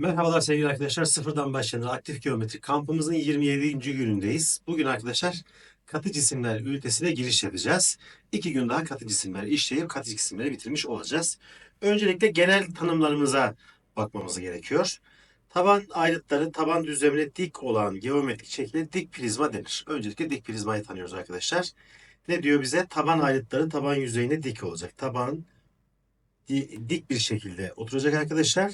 Merhabalar sevgili arkadaşlar. Sıfırdan başlayan aktif geometri kampımızın 27. günündeyiz. Bugün arkadaşlar katı cisimler ünitesine giriş yapacağız. İki gün daha katı cisimler işleyip katı cisimleri bitirmiş olacağız. Öncelikle genel tanımlarımıza bakmamız gerekiyor. Taban ayrıtları taban düzlemine dik olan geometrik şekle dik prizma denir. Öncelikle dik prizmayı tanıyoruz arkadaşlar. Ne diyor bize? Taban ayrıtları taban yüzeyine dik olacak. Taban di- dik bir şekilde oturacak arkadaşlar.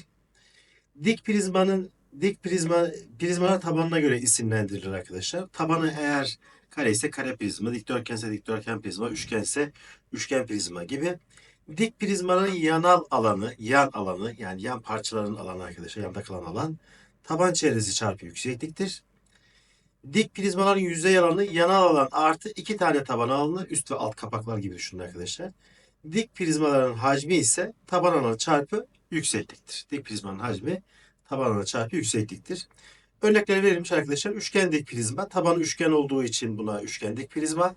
Dik prizmanın dik prizma prizmalar tabanına göre isimlendirilir arkadaşlar. Tabanı eğer kare ise kare prizma, dikdörtgense dikdörtgen prizma, üçgense üçgen prizma gibi. Dik prizmanın yanal alanı, yan alanı yani yan parçaların alanı arkadaşlar, yanda kalan alan taban çevresi çarpı yüksekliktir. Dik prizmaların yüzey alanı yanal alan artı iki tane taban alanı üst ve alt kapaklar gibi düşünün arkadaşlar. Dik prizmaların hacmi ise taban alanı çarpı yüksekliktir. Dik prizmanın hacmi taban alanı çarpı yüksekliktir. Örnekleri verilmiş arkadaşlar. Üçgen dik prizma. Tabanı üçgen olduğu için buna üçgen dik prizma.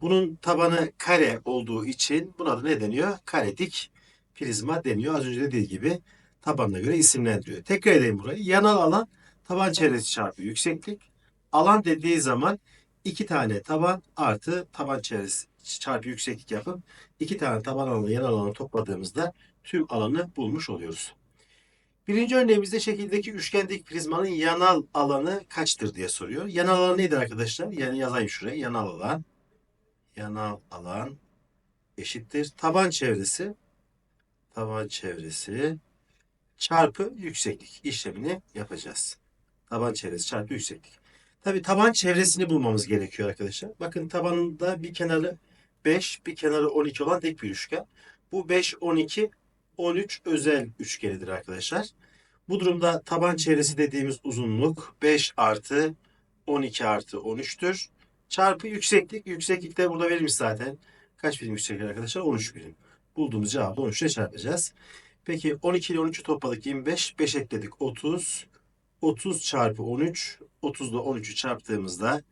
Bunun tabanı kare olduğu için buna da ne deniyor? Kare dik prizma deniyor. Az önce dediği gibi tabanına göre isimlendiriyor. Tekrar edeyim burayı. Yanal alan taban çevresi çarpı yükseklik. Alan dediği zaman iki tane taban artı taban çevresi çarpı yükseklik yapıp iki tane taban alanı yanal alanı topladığımızda tüm alanı bulmuş oluyoruz. Birinci örneğimizde şekildeki üçgendeki prizmanın yanal alanı kaçtır diye soruyor. Yanal alan nedir arkadaşlar? Yani yazayım şuraya. Yanal alan. Yanal alan eşittir. Taban çevresi. Taban çevresi çarpı yükseklik işlemini yapacağız. Taban çevresi çarpı yükseklik. Tabi taban çevresini bulmamız gerekiyor arkadaşlar. Bakın tabanında bir kenarı 5, bir kenarı 12 olan tek bir üçgen. Bu 5, 12, 13 özel üçgenidir arkadaşlar. Bu durumda taban çevresi dediğimiz uzunluk 5 artı 12 artı 13'tür. Çarpı yükseklik. Yükseklik de burada verilmiş zaten. Kaç birim yükseklik arkadaşlar? 13 birim. Bulduğumuz cevabı 13 ile çarpacağız. Peki 12 ile 13'ü topladık 25. 5 ekledik 30. 30 çarpı 13. 30 ile 13'ü çarptığımızda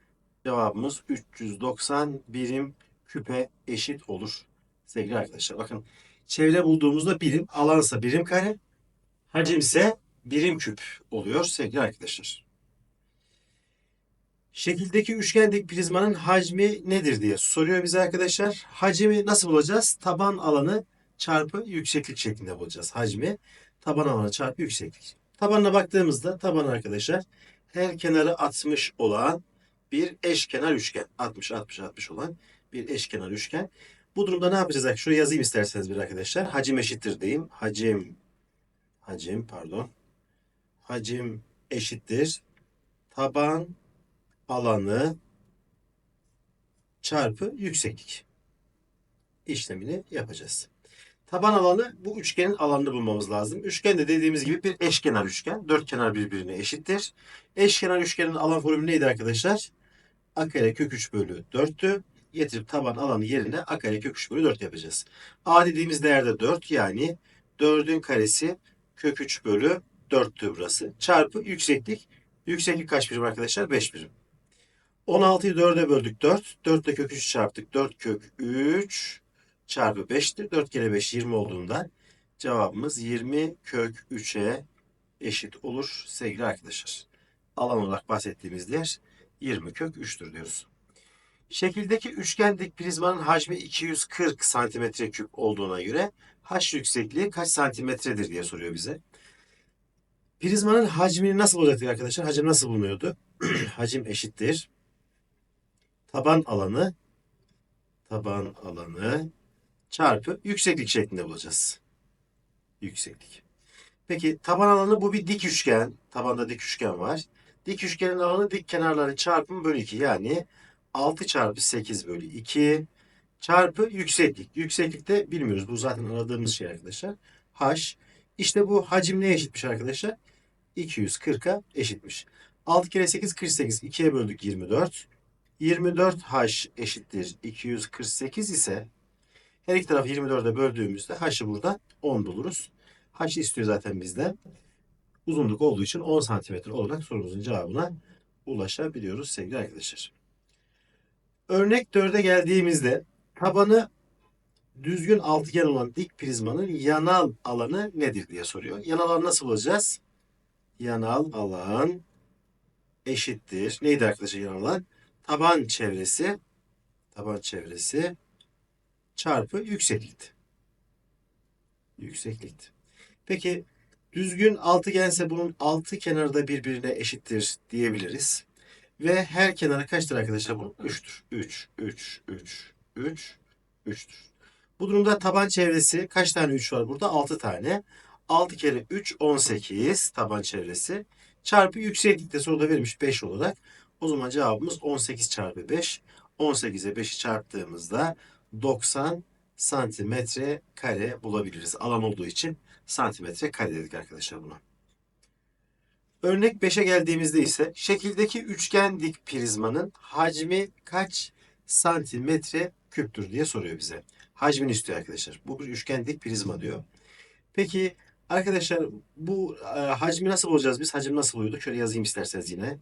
cevabımız 390 birim küpe eşit olur. Sevgili arkadaşlar bakın çevre bulduğumuzda birim, alansa birim kare, hacimse birim küp oluyor sevgili arkadaşlar. Şekildeki üçgendeki prizmanın hacmi nedir diye soruyor bize arkadaşlar. Hacmi nasıl bulacağız? Taban alanı çarpı yükseklik şeklinde bulacağız. Hacmi taban alanı çarpı yükseklik. Tabanına baktığımızda taban arkadaşlar her kenarı 60 olan bir eşkenar üçgen. 60 60 60 olan bir eşkenar üçgen. Bu durumda ne yapacağız? Şuraya yazayım isterseniz bir arkadaşlar. Hacim eşittir diyeyim. Hacim hacim pardon. Hacim eşittir. Taban alanı çarpı yükseklik işlemini yapacağız. Taban alanı bu üçgenin alanını bulmamız lazım. Üçgen de dediğimiz gibi bir eşkenar üçgen. Dört kenar birbirine eşittir. Eşkenar üçgenin alan formülü neydi arkadaşlar? A kare kök 3 bölü 4'tü. Getirip taban alanı yerine A kök 3 bölü 4 yapacağız. A dediğimiz değerde 4 yani 4'ün karesi kök 3 bölü 4'tü burası. Çarpı yükseklik. Yükseklik kaç birim arkadaşlar? 5 birim. 16'yı 4'e böldük 4. 4 ile kök 3 çarptık. 4 kök 3 çarpı 5'tir. 4 kere 5 20 olduğundan cevabımız 20 kök 3'e eşit olur sevgili arkadaşlar. Alan olarak bahsettiğimiz yer 20 kök 3'tür diyoruz. Şekildeki üçgen dik prizmanın hacmi 240 santimetre küp olduğuna göre h yüksekliği kaç santimetredir diye soruyor bize. Prizmanın hacmini nasıl bulacaktık arkadaşlar? Hacim nasıl bulunuyordu? Hacim eşittir. Taban alanı taban alanı çarpı yükseklik şeklinde bulacağız. Yükseklik. Peki taban alanı bu bir dik üçgen. Tabanda dik üçgen var. Dik üçgenin alanı dik kenarları çarpımı bölü 2 yani 6 çarpı 8 bölü 2 çarpı yükseklik. Yükseklikte bilmiyoruz. Bu zaten aradığımız şey arkadaşlar. H. İşte bu hacim neye eşitmiş arkadaşlar? 240'a eşitmiş. 6 kere 8 48. 2'ye böldük 24. 24H eşittir 248 ise her iki tarafı 24'e böldüğümüzde H'ı burada 10 buluruz. H istiyor zaten bizden. Uzunluk olduğu için 10 santimetre olarak sorumuzun cevabına ulaşabiliyoruz sevgili arkadaşlar. Örnek 4'e geldiğimizde tabanı düzgün altıgen olan dik prizmanın yanal alanı nedir diye soruyor. Yanal alanı nasıl bulacağız? yanal alan eşittir. Neydi arkadaşlar yanal alan? Taban çevresi taban çevresi çarpı yükseklikti. Yükseklikti. Peki düzgün altıgense bunun altı kenarı da birbirine eşittir diyebiliriz. Ve her kenarı kaçtır arkadaşlar bunun? 3'tür. 3, 3, 3, 3, 3'tür. Bu durumda taban çevresi kaç tane 3 var burada? 6 tane. 6 kere 3 18 taban çevresi. Çarpı yükseklikte soruda verilmiş 5 olarak. O zaman cevabımız 18 çarpı 5. 18'e 5'i çarptığımızda 90 santimetre kare bulabiliriz. Alan olduğu için santimetre kare dedik arkadaşlar buna. Örnek 5'e geldiğimizde ise şekildeki üçgen dik prizmanın hacmi kaç santimetre küptür diye soruyor bize. Hacmini istiyor arkadaşlar. Bu bir üçgen dik prizma diyor. Peki arkadaşlar bu e, hacmi nasıl bulacağız biz? Hacim nasıl buluyorduk? Şöyle yazayım isterseniz yine.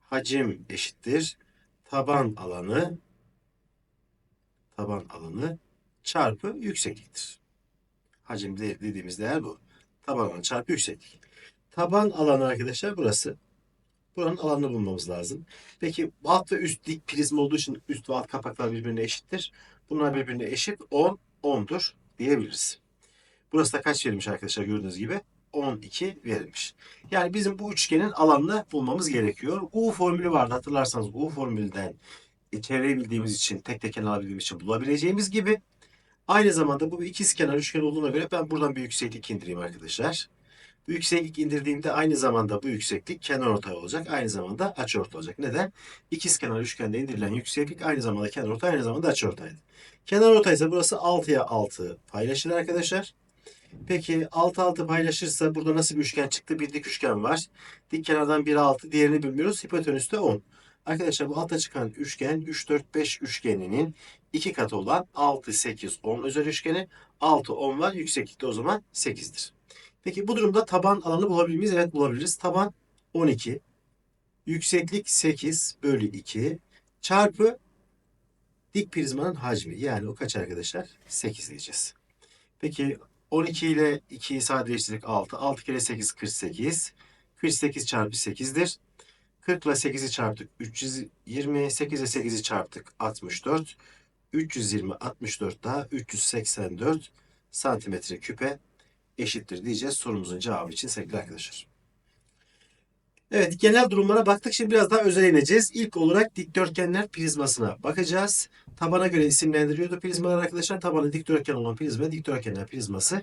Hacim eşittir. Taban alanı taban alanı çarpı yüksekliktir. Hacim de- dediğimiz değer bu. Taban alanı çarpı yükseklik. Taban alanı arkadaşlar burası. Buranın alanını bulmamız lazım. Peki alt ve üst dik prizma olduğu için üst ve alt kapaklar birbirine eşittir. Bunlar birbirine eşit. 10, 10'dur diyebiliriz. Burası da kaç verilmiş arkadaşlar gördüğünüz gibi? 12 verilmiş. Yani bizim bu üçgenin alanını bulmamız gerekiyor. U formülü vardı hatırlarsanız U formülden e, çevreyi bildiğimiz için tek tek kenar alabildiğimiz için bulabileceğimiz gibi aynı zamanda bu ikizkenar üçgen olduğuna göre ben buradan bir yükseklik indireyim arkadaşlar. Bu yükseklik indirdiğimde aynı zamanda bu yükseklik kenarortay olacak. Aynı zamanda açıortay olacak. Neden? İkizkenar üçgende indirilen yükseklik aynı zamanda kenarortay aynı zamanda açıortaydı. Kenarortay ise burası 6'ya 6 paylaşır arkadaşlar. Peki 6 6 paylaşırsa burada nasıl bir üçgen çıktı? Bir dik üçgen var. Dik kenardan biri 6 diğerini bilmiyoruz. Hipotenüs de 10. Arkadaşlar bu alta çıkan üçgen 3 4 5 üçgeninin iki katı olan 6 8 10 özel üçgeni. 6 10 var. Yükseklikte o zaman 8'dir. Peki bu durumda taban alanı bulabilir miyiz? Evet bulabiliriz. Taban 12. Yükseklik 8 bölü 2 çarpı dik prizmanın hacmi. Yani o kaç arkadaşlar? 8 diyeceğiz. Peki 12 ile 2'yi sadeleştirdik 6. 6 kere 8 48. 48 çarpı 8'dir. 40 ile 8'i çarptık 320. 8 ile 8'i çarptık 64. 320 64 daha 384 santimetre küpe eşittir diyeceğiz sorumuzun cevabı için sevgili arkadaşlar. Evet genel durumlara baktık. Şimdi biraz daha özele ineceğiz. İlk olarak dikdörtgenler prizmasına bakacağız. Tabana göre isimlendiriyordu prizmalar arkadaşlar. Tabanı dikdörtgen olan prizma dikdörtgenler prizması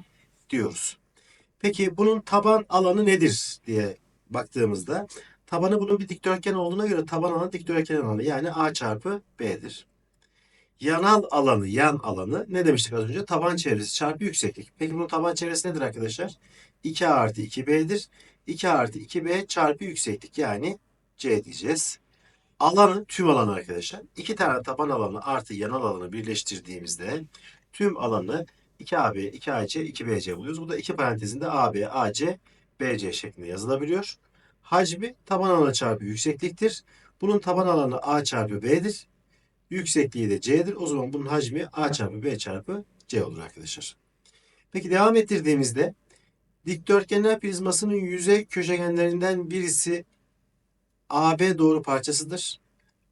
diyoruz. Peki bunun taban alanı nedir diye baktığımızda tabanı bunun bir dikdörtgen olduğuna göre taban alanı dikdörtgen alanı yani A çarpı B'dir. Yanal alanı, yan alanı ne demiştik az önce? Taban çevresi çarpı yükseklik. Peki bunun taban çevresi nedir arkadaşlar? 2A artı 2B'dir. 2 artı 2B çarpı yükseklik yani C diyeceğiz. Alanı tüm alanı arkadaşlar. İki tane taban alanı artı yanal alanı birleştirdiğimizde tüm alanı 2AB, 2AC, 2BC buluyoruz. Bu da iki parantezinde AB, AC, BC şeklinde yazılabiliyor. Hacmi taban alanı çarpı yüksekliktir. Bunun taban alanı A çarpı B'dir. Yüksekliği de C'dir. O zaman bunun hacmi A çarpı B çarpı C olur arkadaşlar. Peki devam ettirdiğimizde Dikdörtgenler prizmasının yüzey köşegenlerinden birisi AB doğru parçasıdır.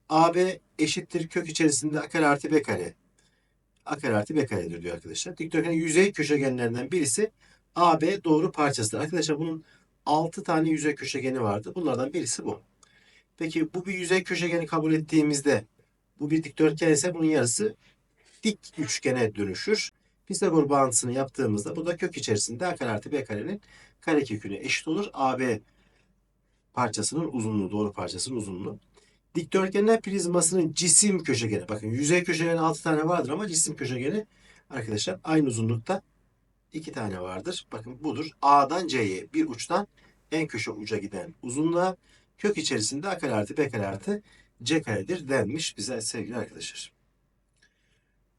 AB eşittir kök içerisinde a kare artı b kare. a kare artı b karedir diyor arkadaşlar. Dikdörtgenin yüzey köşegenlerinden birisi AB doğru parçasıdır. Arkadaşlar bunun 6 tane yüzey köşegeni vardı. Bunlardan birisi bu. Peki bu bir yüzey köşegeni kabul ettiğimizde bu bir dikdörtgen ise bunun yarısı dik üçgene dönüşür. Pisagor bağıntısını yaptığımızda bu da kök içerisinde a kare artı b karenin kareköküne eşit olur. AB parçasının uzunluğu, doğru parçasının uzunluğu. Dikdörtgenler prizmasının cisim köşegeni. Bakın yüzey köşegeni 6 tane vardır ama cisim köşegeni arkadaşlar aynı uzunlukta 2 tane vardır. Bakın budur. A'dan C'ye bir uçtan en köşe uca giden uzunluğa kök içerisinde a kare artı b kare artı c karedir denmiş bize sevgili arkadaşlar.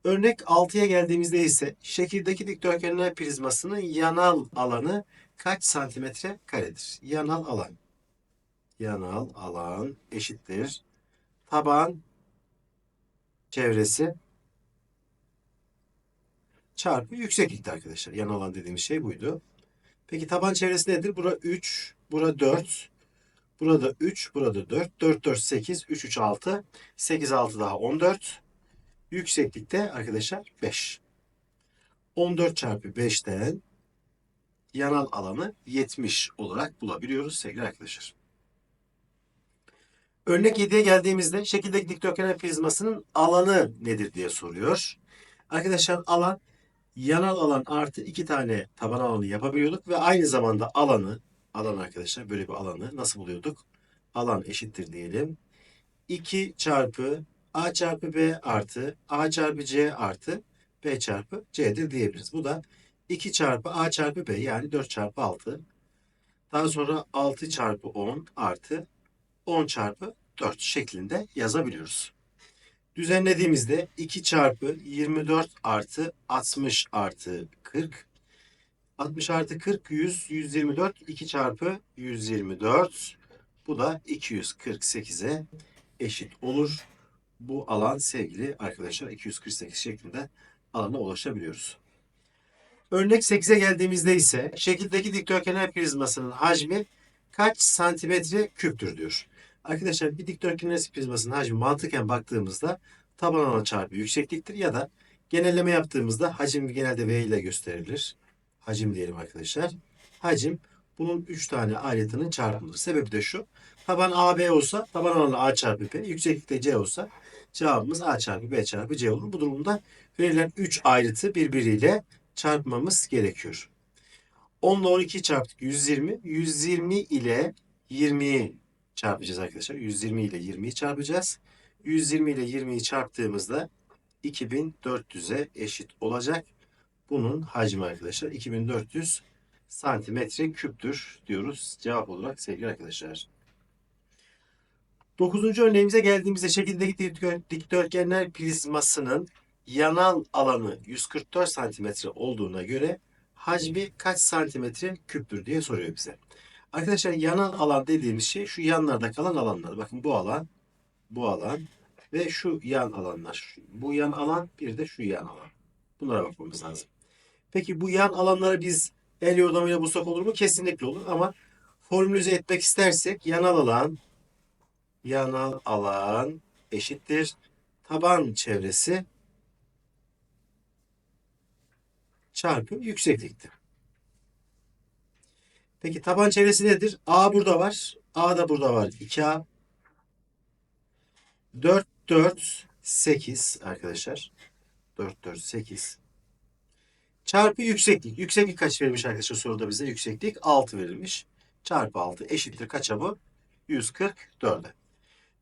Örnek 6'ya geldiğimizde ise şekildeki dikdörtgenler prizmasının yanal alanı kaç santimetre karedir? Yanal alan. Yanal alan eşittir. Taban çevresi çarpı yükseklikte arkadaşlar. Yanal alan dediğimiz şey buydu. Peki taban çevresi nedir? Bura 3, Burada 4. Burada 3. Burada 4. 4, 4, 8. 3, 3, 6. 8, 6 daha 14. Yükseklikte arkadaşlar 5. 14 çarpı 5'ten yanal alanı 70 olarak bulabiliyoruz sevgili arkadaşlar. Örnek 7'ye geldiğimizde şekildeki dikdörtgen prizmasının alanı nedir diye soruyor. Arkadaşlar alan yanal alan artı iki tane taban alanı yapabiliyorduk ve aynı zamanda alanı alan arkadaşlar böyle bir alanı nasıl buluyorduk? Alan eşittir diyelim. 2 çarpı a çarpı b artı a çarpı c artı b çarpı c'dir diyebiliriz. Bu da 2 çarpı a çarpı b yani 4 çarpı 6. Daha sonra 6 çarpı 10 artı 10 çarpı 4 şeklinde yazabiliyoruz. Düzenlediğimizde 2 çarpı 24 artı 60 artı 40. 60 artı 40 100, 124, 2 çarpı 124. Bu da 248'e eşit olur. Bu alan sevgili arkadaşlar 248 şeklinde alana ulaşabiliyoruz. Örnek 8'e geldiğimizde ise şekildeki dikdörtgen prizmasının hacmi kaç santimetre küptür diyor. Arkadaşlar bir dikdörtgen prizmasının hacmi mantıken baktığımızda taban alanı çarpı yüksekliktir ya da genelleme yaptığımızda hacim genelde V ile gösterilir. Hacim diyelim arkadaşlar. Hacim bunun 3 tane aletinin çarpımıdır. Sebebi de şu. Taban AB olsa taban alanı A çarpı B, yükseklikte C olsa cevabımız A çarpı B çarpı C olur. Bu durumda verilen 3 ayrıtı birbiriyle çarpmamız gerekiyor. 10 ile 12 çarptık 120. 120 ile 20'yi çarpacağız arkadaşlar. 120 ile 20'yi çarpacağız. 120 ile 20'yi çarptığımızda 2400'e eşit olacak. Bunun hacmi arkadaşlar 2400 santimetre küptür diyoruz cevap olarak sevgili arkadaşlar. Dokuzuncu örneğimize geldiğimizde şekildeki dikdörtgenler prizmasının yanal alanı 144 santimetre olduğuna göre hacmi kaç santimetre küptür diye soruyor bize. Arkadaşlar yanal alan dediğimiz şey şu yanlarda kalan alanlar. Bakın bu alan, bu alan ve şu yan alanlar. Bu yan alan bir de şu yan alan. Bunlara bakmamız lazım. Peki bu yan alanları biz el yordamıyla bulsak olur mu? Kesinlikle olur ama formülize etmek istersek yanal alan yanal alan eşittir taban çevresi çarpı yüksekliktir. Peki taban çevresi nedir? A burada var. A da burada var. 2A. 4, 4, 8 arkadaşlar. 4, 4, 8. Çarpı yükseklik. Yükseklik kaç verilmiş arkadaşlar soruda bize? Yükseklik 6 verilmiş. Çarpı 6 eşittir kaça bu? 144'e.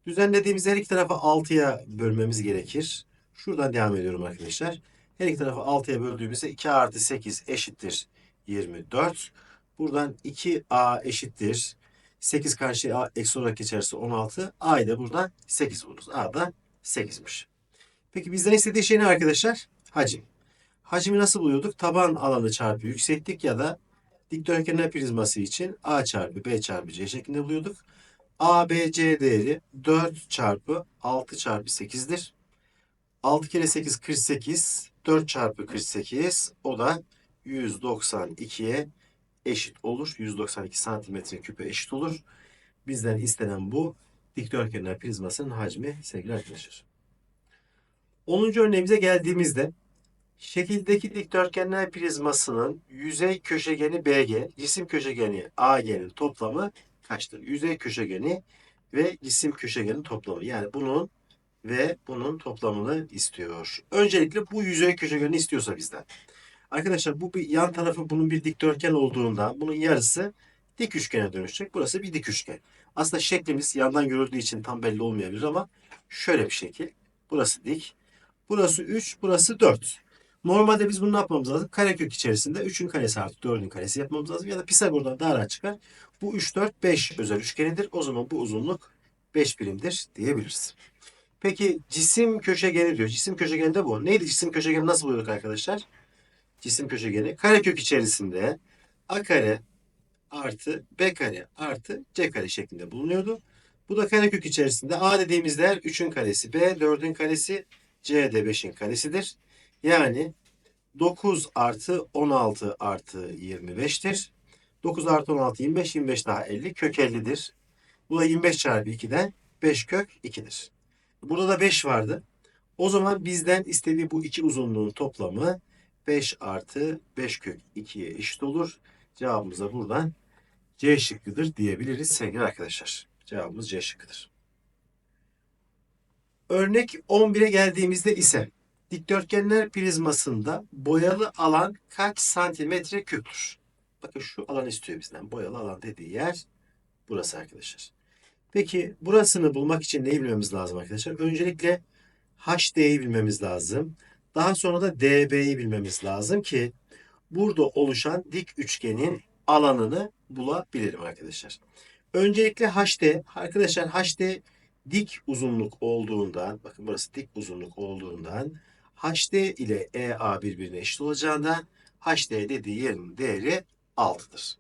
Düzenlediğimiz her iki tarafı 6'ya bölmemiz gerekir. Şuradan devam ediyorum arkadaşlar. Her iki tarafı 6'ya böldüğümüzde 2 artı 8 eşittir 24. Buradan 2a eşittir. 8 karşıya a eksi olarak geçerse 16. a'yı da buradan 8 buluruz. a da 8'miş. Peki bizden istediği şey ne arkadaşlar? Hacim. Hacmi nasıl buluyorduk? Taban alanı çarpı yükseklik ya da dikdörtgen prizması için a çarpı b çarpı c şeklinde buluyorduk. a, b, c değeri 4 çarpı 6 çarpı 8'dir. 6 kere 8 48. 4 çarpı 48 o da 192'ye eşit olur. 192 santimetre küpe eşit olur. Bizden istenen bu dikdörtgenler prizmasının hacmi sevgili arkadaşlar. 10. örneğimize geldiğimizde şekildeki dikdörtgenler prizmasının yüzey köşegeni BG, cisim köşegeni AG'nin toplamı kaçtır? Yüzey köşegeni ve cisim köşegenin toplamı. Yani bunun ve bunun toplamını istiyor. Öncelikle bu yüzey köşegeni istiyorsa bizden. Arkadaşlar bu bir yan tarafı bunun bir dikdörtgen olduğunda bunun yarısı dik üçgene dönüşecek. Burası bir dik üçgen. Aslında şeklimiz yandan görüldüğü için tam belli olmayabilir ama şöyle bir şekil. Burası dik. Burası 3, burası 4. Normalde biz bunu yapmamız lazım? Karekök içerisinde 3'ün karesi artı 4'ün karesi yapmamız lazım. Ya da Pisagor'dan daha rahat çıkar. Bu 3, 4, 5 özel üçgenidir. O zaman bu uzunluk 5 birimdir diyebiliriz. Peki cisim köşegeni diyor. Cisim köşegeni de bu. Neydi cisim köşegeni nasıl buluyorduk arkadaşlar? Cisim köşegeni karekök içerisinde a kare artı b kare artı c kare şeklinde bulunuyordu. Bu da karekök içerisinde a dediğimiz değer 3'ün karesi, b 4'ün karesi, c de 5'in karesidir. Yani 9 artı 16 artı 25'tir. 9 artı 16 25. 25 daha 50. Kök 50'dir. Bu da 25 çarpı 2'den 5 kök 2'dir. Burada da 5 vardı. O zaman bizden istediği bu iki uzunluğun toplamı 5 artı 5 kök 2'ye eşit olur. Cevabımız da buradan C şıkkıdır diyebiliriz sevgili arkadaşlar. Cevabımız C şıkkıdır. Örnek 11'e geldiğimizde ise dikdörtgenler prizmasında boyalı alan kaç santimetre küptür? Bakın şu alan istiyor bizden. Boyalı alan dediği yer burası arkadaşlar. Peki burasını bulmak için neyi bilmemiz lazım arkadaşlar? Öncelikle HD'yi bilmemiz lazım. Daha sonra da DB'yi bilmemiz lazım ki burada oluşan dik üçgenin alanını bulabilirim arkadaşlar. Öncelikle HD. Arkadaşlar HD dik uzunluk olduğundan, bakın burası dik uzunluk olduğundan HD ile EA birbirine eşit olacağından HD dediği yerin değeri 6'dır.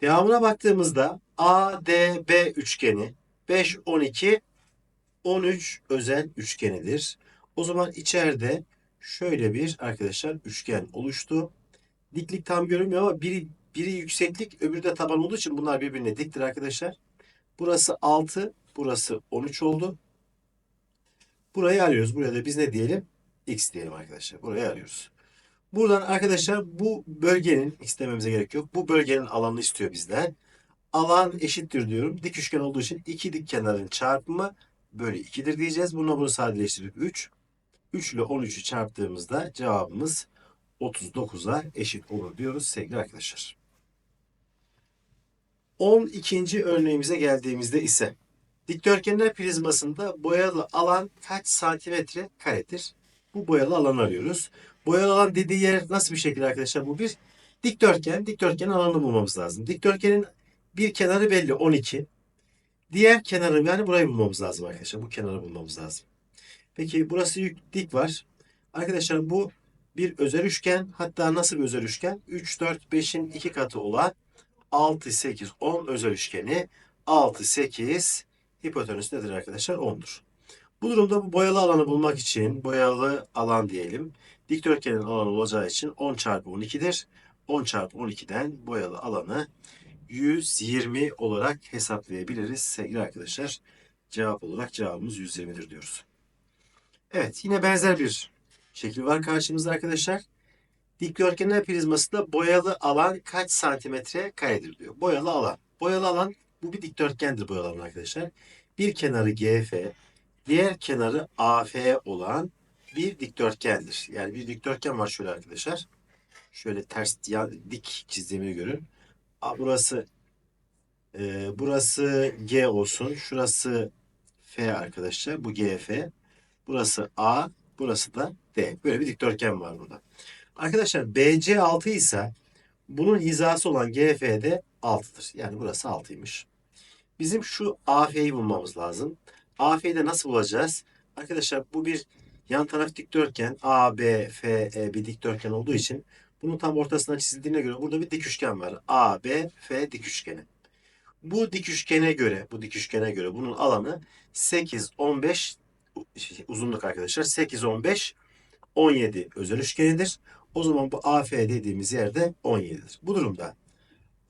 Devamına baktığımızda ADB üçgeni 5, 12, 13 özel üçgenidir. O zaman içeride şöyle bir arkadaşlar üçgen oluştu. Diklik tam görünmüyor ama biri, biri yükseklik öbürü de taban olduğu için bunlar birbirine diktir arkadaşlar. Burası 6, burası 13 oldu. Burayı arıyoruz. Buraya da biz ne diyelim? X diyelim arkadaşlar. Burayı arıyoruz. Buradan arkadaşlar bu bölgenin x dememize gerek yok. Bu bölgenin alanını istiyor bizden. Alan eşittir diyorum. Dik üçgen olduğu için iki dik kenarın çarpımı bölü 2'dir diyeceğiz. Bununla bunu sadeleştirip 3. 3 ile 13'ü çarptığımızda cevabımız 39'a eşit olur diyoruz sevgili arkadaşlar. 12. örneğimize geldiğimizde ise dikdörtgenler prizmasında boyalı alan kaç santimetre karedir? Bu boyalı alanı arıyoruz. Boyalı alan dediği yer nasıl bir şekil arkadaşlar? Bu bir dikdörtgen. Dikdörtgenin alanını bulmamız lazım. Dikdörtgenin bir kenarı belli 12. Diğer kenarı yani burayı bulmamız lazım arkadaşlar. Bu kenarı bulmamız lazım. Peki burası dik var. Arkadaşlar bu bir özel üçgen. Hatta nasıl bir özel üçgen? 3, 4, 5'in iki katı olan 6, 8, 10 özel üçgeni. 6, 8 hipotenüs nedir arkadaşlar? 10'dur. Bu durumda bu boyalı alanı bulmak için boyalı alan diyelim. Dikdörtgenin alanı olacağı için 10 çarpı 12'dir. 10 çarpı 12'den boyalı alanı 120 olarak hesaplayabiliriz sevgili arkadaşlar. Cevap olarak cevabımız 120'dir diyoruz. Evet yine benzer bir şekil var karşımızda arkadaşlar. Dikdörtgenler prizmasında boyalı alan kaç santimetre karedir diyor. Boyalı alan. Boyalı alan bu bir dikdörtgendir boyalı alan arkadaşlar. Bir kenarı GF, diğer kenarı AF olan bir dikdörtgendir. Yani bir dikdörtgen var şöyle arkadaşlar. Şöyle ters dik çizdiğimi görün. A, burası e, burası G olsun. Şurası F arkadaşlar. Bu GF. Burası A. Burası da D. Böyle bir dikdörtgen var burada. Arkadaşlar BC 6 ise bunun hizası olan GF de 6'dır. Yani burası 6'ymış. Bizim şu AF'yi bulmamız lazım. AF'yi de nasıl bulacağız? Arkadaşlar bu bir yan taraf dikdörtgen. A, B, F, E bir dikdörtgen olduğu için bunun tam ortasına çizildiğine göre burada bir dik üçgen var. A, B, F dik üçgeni. Bu dik üçgene göre, bu dik üçgene göre bunun alanı 8, 15 şey, uzunluk arkadaşlar. 8, 15, 17 özel üçgenidir. O zaman bu AF dediğimiz yerde 17'dir. Bu durumda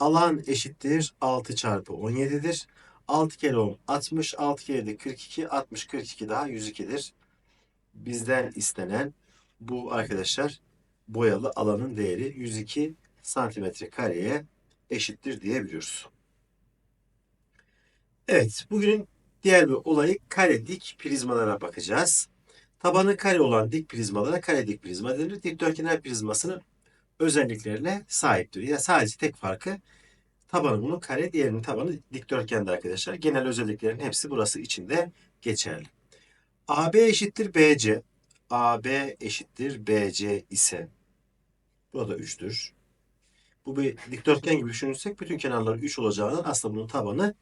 alan eşittir 6 çarpı 17'dir. 6 kere 10 60, 6 kere de 42, 60, 42 daha 102'dir. Bizden istenen bu arkadaşlar boyalı alanın değeri 102 santimetre kareye eşittir diyebiliyoruz. Evet, bugünün diğer bir olayı kare dik prizmalara bakacağız. Tabanı kare olan dik prizmalara kare dik prizma denir. Dikdörtgenel prizmasının özelliklerine sahiptir. Ya sadece tek farkı tabanı bunun kare, diğerinin tabanı dikdörtgende arkadaşlar. Genel özelliklerin hepsi burası içinde geçerli. AB eşittir BC. AB eşittir BC ise burada 3'tür. Bu bir dikdörtgen gibi düşünürsek bütün kenarları 3 olacağından aslında bunun tabanı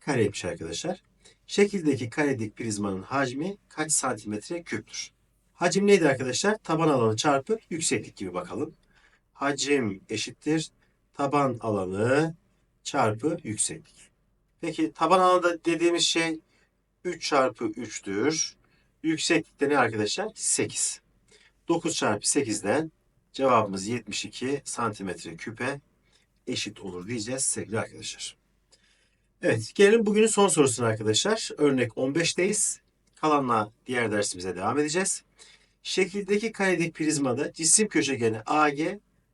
kareymiş arkadaşlar. Şekildeki karedik prizmanın hacmi kaç santimetre küptür? Hacim neydi arkadaşlar? Taban alanı çarpı yükseklik gibi bakalım. Hacim eşittir taban alanı çarpı yükseklik. Peki taban alanı dediğimiz şey 3 çarpı 3'tür. Yükseklikte ne arkadaşlar? 8. 9 çarpı 8'den cevabımız 72 santimetre küpe eşit olur diyeceğiz sevgili arkadaşlar. Evet gelelim bugünün son sorusuna arkadaşlar. Örnek 15'teyiz. Kalanla diğer dersimize devam edeceğiz. Şekildeki karedik prizmada cisim köşegeni AG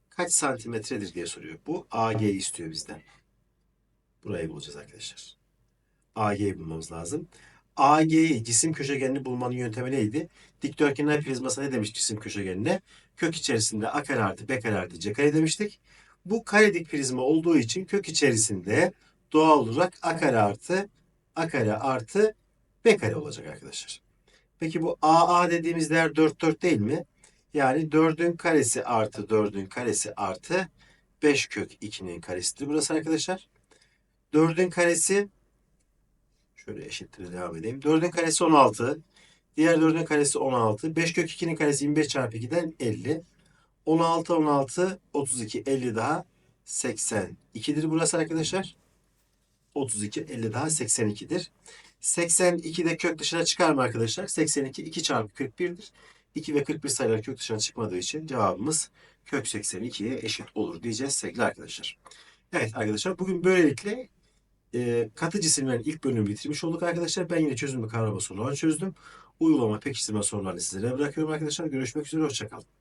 kaç santimetredir diye soruyor. Bu AG'yi istiyor bizden. Burayı bulacağız arkadaşlar. AG'yi bulmamız lazım. AG'yi cisim köşegenini bulmanın yöntemi neydi? Dikdörtgenler prizması ne demiş cisim köşegenine? Kök içerisinde a kare artı b kare artı c kare demiştik. Bu karedik prizma olduğu için kök içerisinde doğal olarak a kare artı a kare artı b kare olacak arkadaşlar. Peki bu AA dediğimiz değer 4 4 değil mi? Yani 4'ün karesi artı 4'ün karesi artı 5 kök 2'nin karesidir burası arkadaşlar. 4'ün karesi şöyle eşittir devam edeyim. 4'ün karesi 16. Diğer 4'ün karesi 16. 5 kök 2'nin karesi 25 çarpı 2'den 50. 16 16 32 50 daha 82'dir burası arkadaşlar. 32 50 daha 82'dir. 82 de kök dışına çıkar mı arkadaşlar? 82 2 çarpı 41'dir. 2 ve 41 sayılar kök dışına çıkmadığı için cevabımız kök 82'ye eşit olur diyeceğiz sevgili arkadaşlar. Evet arkadaşlar bugün böylelikle e, katı cisimlerin ilk bölümünü bitirmiş olduk arkadaşlar. Ben yine çözümü kavrama sorularını çözdüm. Uygulama pekiştirme sorularını sizlere bırakıyorum arkadaşlar. Görüşmek üzere. Hoşçakalın.